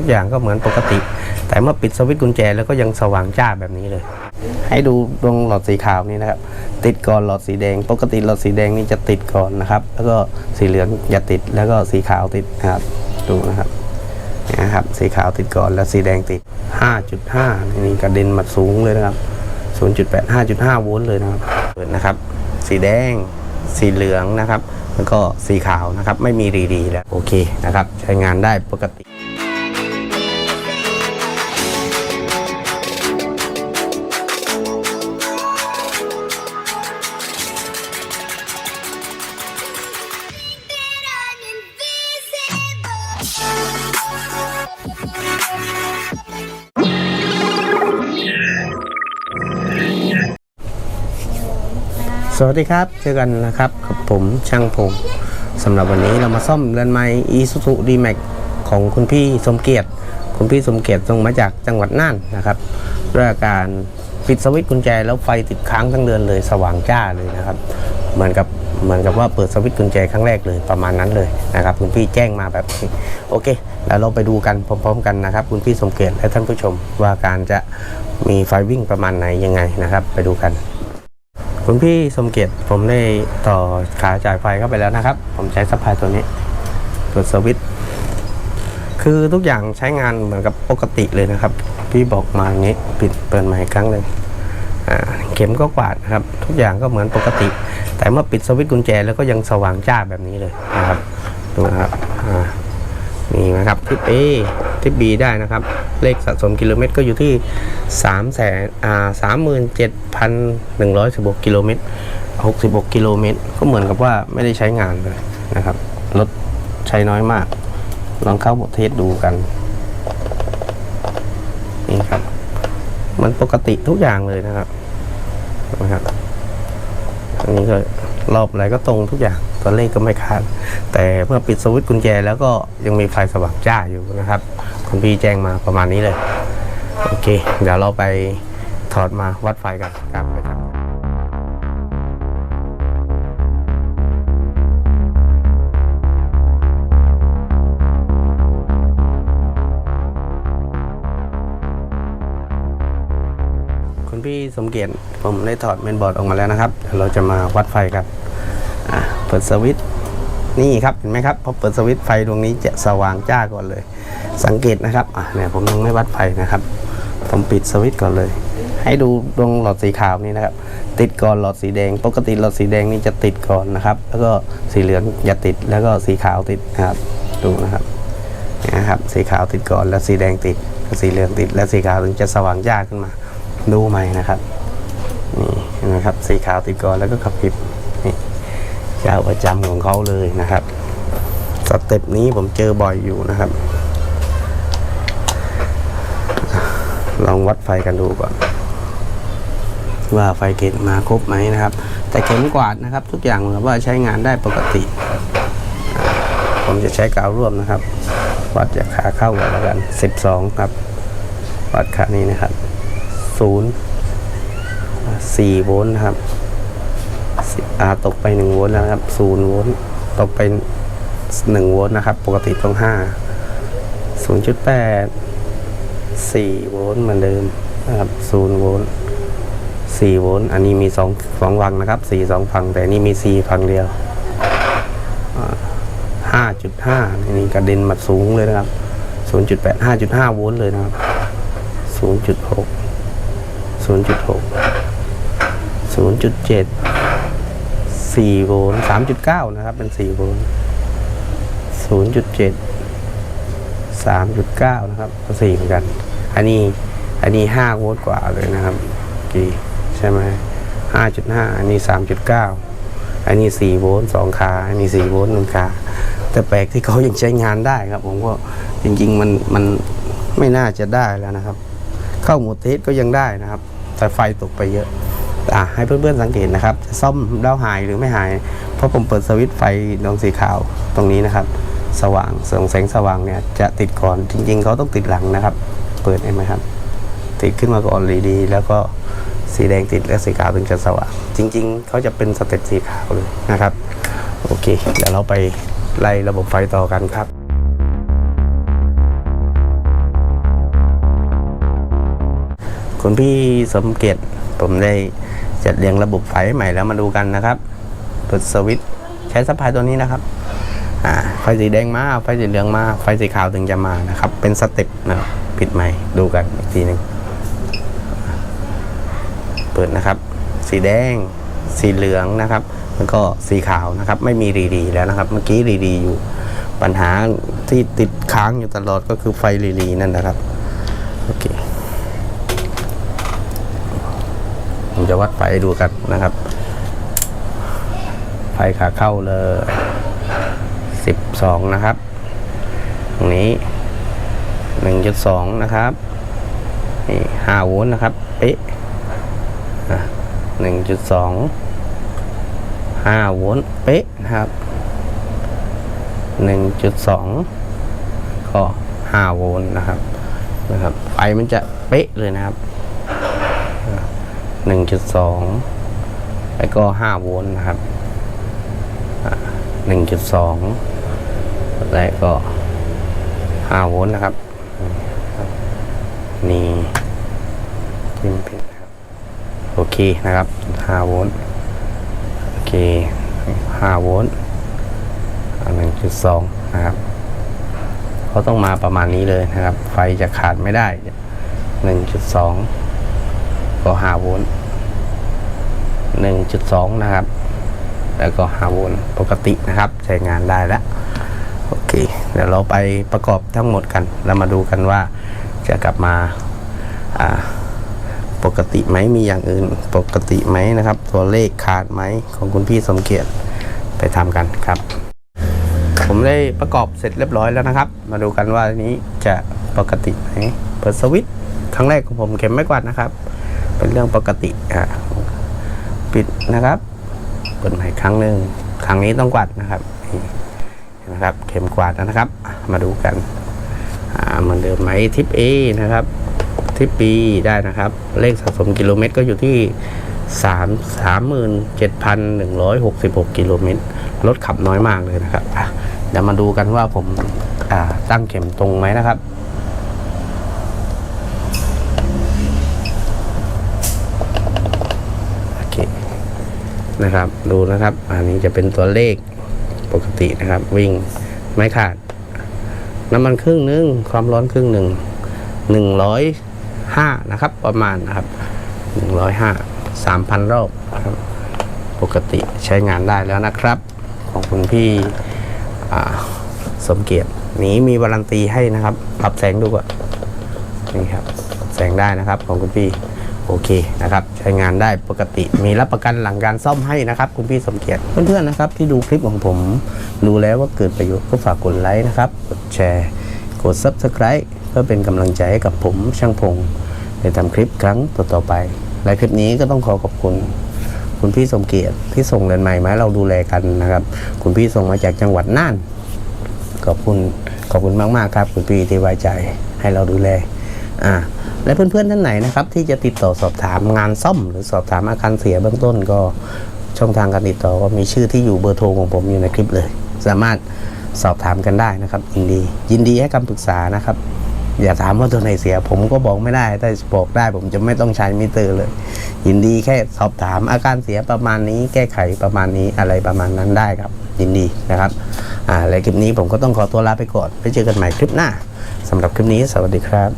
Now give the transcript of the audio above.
ทุกอย่างก็เหมือนปกติ แต่เมื่อปิดสวิตช์กุญแจแล้วก็ยังสว่างจ้าแบบนี้เลย ให้ดูดวงหลอดสีขาวนี่นะครับ ติดก่อนหลอดสีแดง ปกติหลอดสีแดงนี่จะติดก่อนนะครับ แล้วก็สีเหลืองอย่าติดแล้วก็สีขาวติดนะครับ ดูนะครับนะครับสีขาวติดก่อนแล้วสีแดงติด 5.5 นี่กระเด็นมาสูงเลยนะครับ 0.8 5.5 โวลต์เลยนะครับเปิดนะครับ สีแดงสีเหลืองนะครับ แล้วก็สีขาวนะครับ ไม่มีรีดีแล้ว โอเคนะครับ ใช้งานได้ปกติ สวัสดีครับ เจอกันนะครับกับผมช่างพงสำหรับวันนี้เรามาซ่อมเรือนไม้ Isuzu D-Max ของคุณพี่สมเกียรติ คุณพี่สมเกียรติส่งมาจากจังหวัดน่านนะครับด้วยอาการปิดสวิตช์กุญแจแล้วไฟติดค้างทั้งเดือนเลยสว่างจ้าเลยนะครับ เหมือนกับเหมือนกับว่าเปิดสวิตช์กุญแจครั้งแรกเลยประมาณนั้นเลยนะครับ คุณพี่แจ้งมาแบบนี้โอเค แล้วเราไปดูกันพร้อม ๆ กันนะครับ คุณพี่สมเกียรติและท่านผู้ชมว่าการจะมีไฟวิ่งประมาณไหนยังไงนะครับ ไปดูกัน คุณพี่สมเกียรติผมได้ต่อขาจ่ายไฟเข้าไปแล้วนะครับ ผมใช้ซัพพลายตัวนี้เปิดสวิตช์คือทุกอย่างใช้งานเหมือนกับปกติเลยนะครับ พี่บอกมาอย่างนี้ปิดเปิดใหม่ครั้งหนึ่งเข็มก็กวาดนะครับ ทุกอย่างก็เหมือนปกติ แต่เมื่อปิดสวิตช์กุญแจแล้วก็ยังสว่างจ้าแบบนี้เลยนะครับดูนะครับอ่ามีนะครับทิป A ทิป B ได้นะครับ เลขสะสมกิโลเมตรก็อยู่ที่3แสนอ่าสามหมื่นเจ็ดพันหนึ่งร้อยสิบหกกิโลเมตรหกสิบหกกิโลเมตร ก็เหมือนกับว่าไม่ได้ใช้งานเลยนะครับ รถใช้น้อยมาก ลองเข้าบทเทสดูกันนี่ครับ มันปกติทุกอย่างเลยนะครับนะครับอันนี้ก็รอบอะไรก็ตรงทุกอย่างตัวเลขก็ไม่ขาดแต่เมื่อปิดสวิตช์กุญแจแล้วก็ยังมีไฟสว่างจ้าอยู่นะครับ คุณพี่แจ้งมาประมาณนี้เลย โอเค เดี๋ยวเราไปถอดมาวัดไฟกันครับไปครับคุณพี่สมเกียรติผมได้ถอดเมนบอร์ดออกมาแล้วนะครับเดี๋ยวเราจะมาวัดไฟกันอะเปิดสวิตช์ นี่ครับเห็นไหมครับพอเปิดสวิตช์ไฟดวงนี้จะสว่างจ้าก่อนเลย สังเกตนะครับอะเนี่ยผมยังไม่วัดไฟนะครับ ผมปิดสวิตช์ก่อนเลย ให้ดูดวงหลอดสีขาวนี่นะครับ ติดก่อนหลอดสีแดง ปกติหลอดสีแดงนี่จะติดก่อนนะครับ แล้วก็สีเหลืองอย่าติดแล้วก็สีขาวติดนะครับ ดูนะครับนะครับสีขาวติดก่อนแล้วสีแดงติดสีเหลืองติด แล้วสีขาวถึงจะสว่างจ้าขึ้นมา ดูใหม่นะครับนี่เห็นไหมครับสีขาวติดก่อนแล้วก็ขับพริบ เจ้าประจำของเขาเลยนะครับสเต็ปนี้ผมเจอบ่อยอยู่นะครับ ลองวัดไฟกันดูก่อน ว่าไฟเกตมาครบไหมนะครับ แต่เข็มกวาดนะครับ ทุกอย่างเหมือนว่าใช้งานได้ปกติ ผมจะใช้กาวร่วมนะครับ วัดจากขาเข้าก่อนแล้วกัน 12 ครับ วัดขานี้นะครับ 0 4 โวลต์นะครับ ตกไป1โวลต์แล้วนะครับ0โวลต์ตกไป1โวลต์นะครับ ปกติต้อง 5 0.8 4โวลต์เหมือนเดิมนะครับ0โวลต์4โวลต์อันนี้มี2 2ฝั่งนะครับ4 2ฝั่งแต่นี่มี 4 ฝั่งเดียว 5.5นี่กระเด็นมาสูงเลยนะครับ 0.8 5.5 โวลต์เลยนะครับ 0.6 0.6 0.7 4โวลต์3.9 นะครับ เป็น 4 โวลต์0.7 3.9 นะครับก็4เหมือนกัน อันนี้ อันนี้ 5 โวลต์กว่าเลยนะครับกี่ใช่ไหม5.5 อันนี้ 3.9 อันนี้ 4 โวลต์2ขาอันนี้ 4 โวลต์1ขาแต่แปลกที่เขายังใช้งานได้ครับ ผมก็จริง ๆ มันมันไม่น่าจะได้แล้วนะครับ เข้าหมดเทสก็ยังได้นะครับ แต่ไฟตกไปเยอะ อะให้เพื่อนๆสังเกตนะครับจะซ่อมแล้วหายหรือไม่หาย เพราะผมเปิดสวิตช์ไฟดวงสีขาวตรงนี้นะครับ สว่างส่องแสงสว่างเนี่ยจะติดก่อนจริง ๆเขาต้องติดหลังนะครับ เปิดเห็นไหมครับ ติดขึ้นมาก่อนดีๆแล้วก็สีแดงติดและสีขาวถึงจะสว่างจริง ๆเขาจะเป็นสเต็ปสีขาวเลยนะครับ โอเค เดี๋ยวเราไปไล่ระบบไฟต่อกันครับ คุณพี่สมเกียรติผมได้จัดเรียงระบบไฟใหม่แล้วมาดูกันนะครับเปิดสวิตช์ใช้สปายตัวนี้นะครับอ่าไฟสีแดงมาไฟสีเหลืองมาไฟสีขาวถึงจะมานะครับ เป็นสเต็ปนะปิดใหม่ดูกันอีกทีหนึ่งเปิดนะครับ สีแดง สีเหลืองนะครับ แล้วก็สีขาวนะครับ ไม่มีรีดีแล้วนะครับ เมื่อกี้รีดีอยู่ ปัญหาที่ติดค้างอยู่ตลอดก็คือไฟรีดีนั่นนะครับโอเค ผม จะวัดไฟดูกันนะครับ ไฟขาเข้าเลย 12 นะครับ ตรงนี้ 1.2 นะครับนี่5โวลต์นะครับ เป๊ะ1.2 5โวลต์เป๊ะนะครับ 1.2 ก็5โวลต์นะครับนะครับ ไฟมันจะเป๊ะเลยนะครับ 1.2 แล้วก็ 5 โวลต์นะครับอ่า1.2 และก็ 5 โวลต์นะครับ นี่จิ้มเป็นนะครับ โอเคนะครับ 5 โวลต์ โอเค 5 โวลต์อ่า1.2 นะครับเขาต้องมาประมาณนี้เลยนะครับ ไฟจะขาดไม่ได้ 1.2 ก็5โวลต์1.2 นะครับ แล้วก็5โวลต์ปกตินะครับ ใช้งานได้แล้ว โอเค เดี๋ยวเราไปประกอบทั้งหมดกัน แล้วมาดูกันว่าจะกลับมาปกติไหมมีอย่างอื่นปกติไหมนะครับ ตัวเลขขาดไหมของคุณพี่สมเกียรติไปทำกันครับ ผมได้ประกอบเสร็จเรียบร้อยแล้วนะครับ มาดูกันว่านนี้จะปกติไหมเปิดสวิตช์ครั้งแรกของผมเข็มไม่กวาดนะครับ เป็นเรื่องปกติอะปิดนะครับเปิดใหม่ครั้งหนึ่งครั้งนี้ต้องกวาดนะครับนะครับ เข็มกวาดนะครับ มาดูกันอ่าเหมือนเดิมไหมทิป A นะครับ ทิป B ได้นะครับ เลขสะสมกิโลเมตรก็อยู่ที่3 37,166 กิโลเมตรรถขับน้อยมากเลยนะครับเดี๋ยวมาดูกันว่าผมตั้งเข็มตรงไหมนะครับ โอเค นะครับ ดูนะครับ อันนี้จะเป็นตัวเลขปกตินะครับ วิ่งไม่ขาด น้ำมันครึ่งหนึ่งความร้อนครึ่งหนึ่งหนึ่งร้อยห้านะครับ ประมาณนะครับหนึ่งร้อยห้าสามพันรอบนะครับ ปกติใช้งานได้แล้วนะครับ ของคุณพี่สมเกียรตินี้มีวารันตีให้นะครับ ปรับแสงดูก่อนนี่ครับ แสงได้นะครับของคุณพี่ โอเคนะครับใช้งานได้ปกติ มีรับประกันหลังการซ่อมให้นะครับ คุณพี่สมเกียรติเพื่อนๆนะครับ ที่ดูคลิปของผมดูแล้วว่าเกิดประโยชน์ก็ฝากกดไลค์นะครับ กดแชร์กด Subscribe เพื่อเป็นกำลังใจให้กับผมช่างพงในทำคลิปครั้งต่อๆไป และคลิปนี้ก็ต้องขอขอบคุณ คุณพี่สมเกียรติที่ส่งเรือนใหม่มาให้เราดูแลกันนะครับ คุณพี่ส่งมาจากจังหวัดน่านขอบคุณขอบคุณมากๆครับ คุณพี่ที่ไว้ใจให้เราดูแลอ่า และเพื่อนๆท่านไหนนะครับที่จะติดต่อสอบถามงานซ่อม หรือสอบถามอาการเสียเบื้องต้นก็ช่องทางการติดต่อก็มีชื่อที่อยู่เบอร์โทรของผมอยู่ในคลิปเลย สามารถสอบถามกันได้นะครับยินดี ยินดีให้คำปรึกษานะครับ อย่าถามว่าตัวไหนเสีย ผมก็บอกไม่ได้แต่บอกได้ผมจะไม่ต้องใช้มิเตอร์เลย ยินดีแค่สอบถามอาการเสียประมาณนี้ แก้ไขประมาณนี้อะไรประมาณนั้นได้ครับ ยินดีนะครับอ่าและคลิปนี้ผมก็ต้องขอตัวลาไปก่อนไปเจอกันใหม่คลิปหน้าสำหรับคลิปนี้สวัสดีครับ